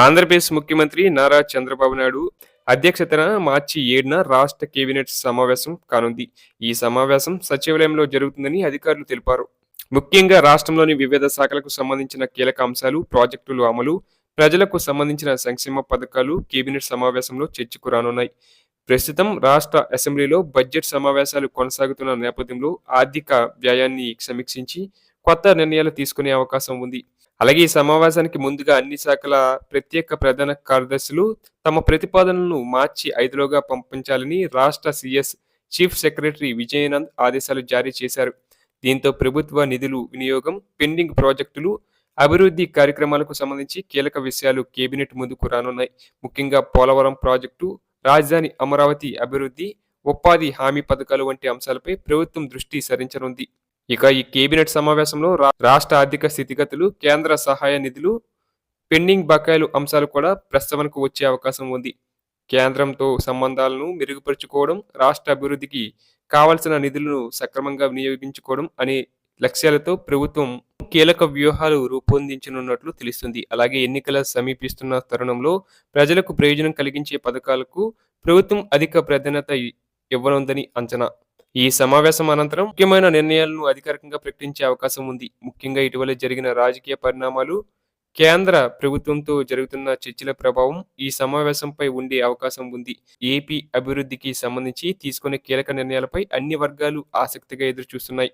ఆంధ్రప్రదేశ్ ముఖ్యమంత్రి నారా చంద్రబాబు నాయుడు అధ్యక్షతన మార్చి ఏడున రాష్ట్ర కేబినెట్ సమావేశం కానుంది. ఈ సమావేశం సచివాలయంలో జరుగుతుందని అధికారులు తెలిపారు. ముఖ్యంగా రాష్ట్రంలోని వివిధ శాఖలకు సంబంధించిన కీలక అంశాలు ప్రాజెక్టులు అమలు ప్రజలకు సంబంధించిన సంక్షేమ పథకాలు కేబినెట్ సమావేశంలో చర్చకు రానున్నాయి. ప్రస్తుతం రాష్ట్ర అసెంబ్లీలో బడ్జెట్ సమావేశాలు కొనసాగుతున్న నేపథ్యంలో ఆర్థిక వ్యయాన్ని సమీక్షించి కొత్త నిర్ణయాలు తీసుకునే అవకాశం ఉంది. అలాగే ఈ సమావేశానికి ముందుగా అన్ని శాఖల ప్రత్యేక ప్రధాన కార్యదర్శులు తమ ప్రతిపాదనలను మార్చి ఐదులోగా పంపించాలని రాష్ట్ర సిఎస్ చీఫ్ సెక్రటరీ విజయనంద్ ఆదేశాలు జారీ చేశారు. దీంతో ప్రభుత్వ నిధులు వినియోగం పెండింగ్ ప్రాజెక్టులు అభివృద్ధి కార్యక్రమాలకు సంబంధించి కీలక విషయాలు కేబినెట్ ముందుకు రానున్నాయి. ముఖ్యంగా పోలవరం ప్రాజెక్టు రాజధాని అమరావతి అభివృద్ధి ఉపాధి హామీ పథకాలు వంటి అంశాలపై ప్రభుత్వం దృష్టి సారించనుంది. ఇక ఈ కేబినెట్ సమావేశంలో రాష్ట్ర ఆర్థిక స్థితిగతులు కేంద్ర సహాయ నిధులు పెండింగ్ బకాయిలు అంశాలు కూడా ప్రస్తావనకు వచ్చే అవకాశం ఉంది. కేంద్రంతో సంబంధాలను మెరుగుపరుచుకోవడం రాష్ట్ర అభివృద్ధికి కావలసిన నిధులను సక్రమంగా వినియోగించుకోవడం అనే లక్ష్యాలతో ప్రభుత్వం కీలక వ్యూహాలు రూపొందించనున్నట్లు తెలుస్తుంది. అలాగే ఎన్నికల సమీపిస్తున్న తరుణంలో ప్రజలకు ప్రయోజనం కలిగించే పథకాలకు ప్రభుత్వం అధిక ప్రాధాన్యత ఇవ్వనుందని అంచనా. ఈ సమావేశం అనంతరం ముఖ్యమైన నిర్ణయాలను అధికారికంగా ప్రకటించే అవకాశం ఉంది. ముఖ్యంగా ఇటీవల జరిగిన రాజకీయ పరిణామాలు కేంద్ర ప్రభుత్వంతో జరుగుతున్న చర్చల ప్రభావం ఈ సమావేశంపై ఉండే అవకాశం ఉంది. ఏపీ అభివృద్ధికి సంబంధించి తీసుకునే కీలక నిర్ణయాలపై అన్ని వర్గాలు ఆసక్తిగా ఎదురు చూస్తున్నాయి